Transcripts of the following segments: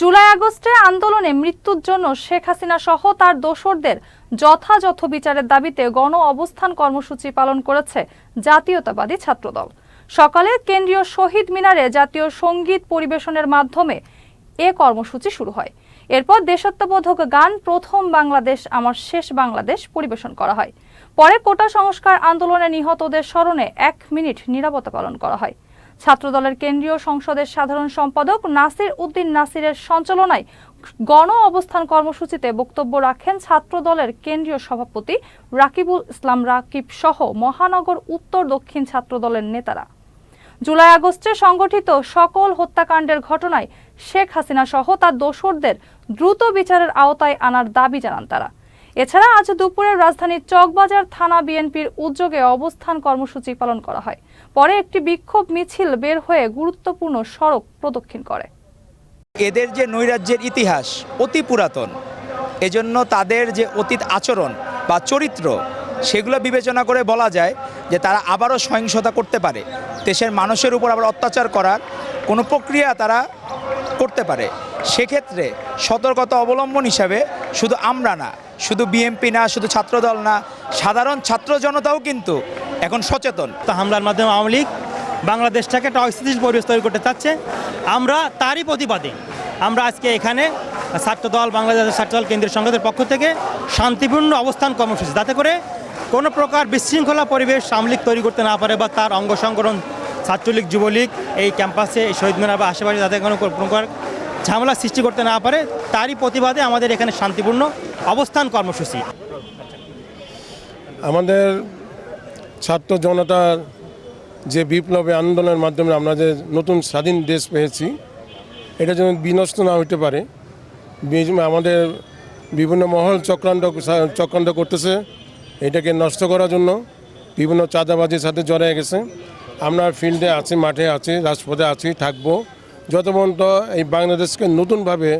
জুলাই আগস্টে আন্দোলনে মৃত্যুর জন্য শেখ হাসিনা সহ তার দোসরদের যথাযথ বিচারের দাবিতে গণ অবস্থান কর্মসূচি পালন করেছে জাতীয়তাবাদী ছাত্রদল। সকালে কেন্দ্রীয় শহীদ মিনারে জাতীয় সংগীত পরিবেশনের মাধ্যমে এ কর্মসূচি শুরু হয়। এরপর দেশাত্মবোধক গান প্রথম বাংলাদেশ, আমার শেষ বাংলাদেশ পরিবেশন করা হয়। পরে কোটা সংস্কার আন্দোলনে নিহতদের স্মরণে এক মিনিট নিরাপত্তা পালন করা হয়। ছাত্রদলের কেন্দ্রীয় সংসদের সাধারণ সম্পাদক নাসির উদ্দিন নাসিরের সঞ্চালনায় গণ অবস্থান কর্মসূচিতে বক্তব্য রাখেন ছাত্রদলের কেন্দ্রীয় সভাপতি রাকিবুল ইসলাম রাকিব সহ মহানগর উত্তর দক্ষিণ ছাত্রদলের নেতারা। জুলাই আগস্টে সংগঠিত সকল হত্যাকাণ্ডের ঘটনায় শেখ হাসিনা সহ তার দোসরদের দ্রুত বিচারের আওতায় আনার দাবি জানান তারা। এছাড়া আজ দুপুরে রাজধানীর চকবাজার থানা বিএনপির উদ্যোগে অবস্থান কর্মসূচি পালন করা হয়। পরে একটি বিক্ষোভ মিছিল বের হয়ে গুরুত্বপূর্ণ সড়ক প্রদক্ষিণ করে। এদের যে নৈরাজ্যের ইতিহাস অতি পুরাতন। এজন্য তাদের যে অতীত আচরণ বা চরিত্র, সেগুলো বিবেচনা করে বলা যায় যে তারা আবারও সহিংসতা করতে পারে। দেশের মানুষের উপর আবার অত্যাচার করার কোনো প্রক্রিয়া তারা করতে পারে। সেক্ষেত্রে সতর্কতা অবলম্বন হিসাবে শুধু আমরা না শুধু বিএমপি না, শুধু ছাত্রদল না, সাধারণ ছাত্র জনতাও কিন্তু এখন সচেতন। তা হামলার মাধ্যমে আওয়ামী লীগ বাংলাদেশটাকে একটা অস্থিতিশীল পরিবেশ তৈরি করতে চাচ্ছে। আমরা তারই প্রতিবাদে। আমরা আজকে এখানে ছাত্রদল, বাংলাদেশের ছাত্রদল কেন্দ্রীয় সংসদের পক্ষ থেকে শান্তিপূর্ণ অবস্থান কর্মসূচি যাতে করে কোনো প্রকার বিশৃঙ্খলা পরিবেশ আওয়ামী তৈরি করতে না পারে বা তার অঙ্গ সংগঠন ছাত্রলীগ, যুবলীগ এই ক্যাম্পাসে শহীদ মিনার বা আশেপাশে যাতে কোনো প্রকার ঝামেলা সৃষ্টি করতে না পারে, তারই প্রতিবাদে আমাদের এখানে শান্তিপূর্ণ অবস্থান কর্মসূচি। আমাদের ছাত্র জনতার যে বিপ্লবী আন্দোলনের মাধ্যমে আমরা যে নতুন স্বাধীন দেশ পেয়েছি, এটা যেন বিনষ্ট না হইতে পারে। আমাদের বিভিন্ন মহল চক্রান্ত চক্রান্ত করতেছে, এটাকে নষ্ট করার জন্য বিভিন্ন চাঁদাবাজির সাথে জড়ায় গেছে। আমরা ফিল্ডে আছি, মাঠে আছি, রাজপথে আছি, থাকব। যত পর্যন্ত এই বাংলাদেশকে নতুনভাবে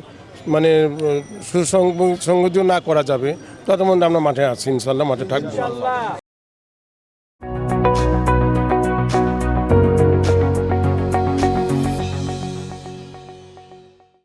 মানে সুসংগঠিত না করা যাবে, তত পর্যন্ত আমরা মাঠে আছি, ইনশাল্লাহ মাঠে থাকব।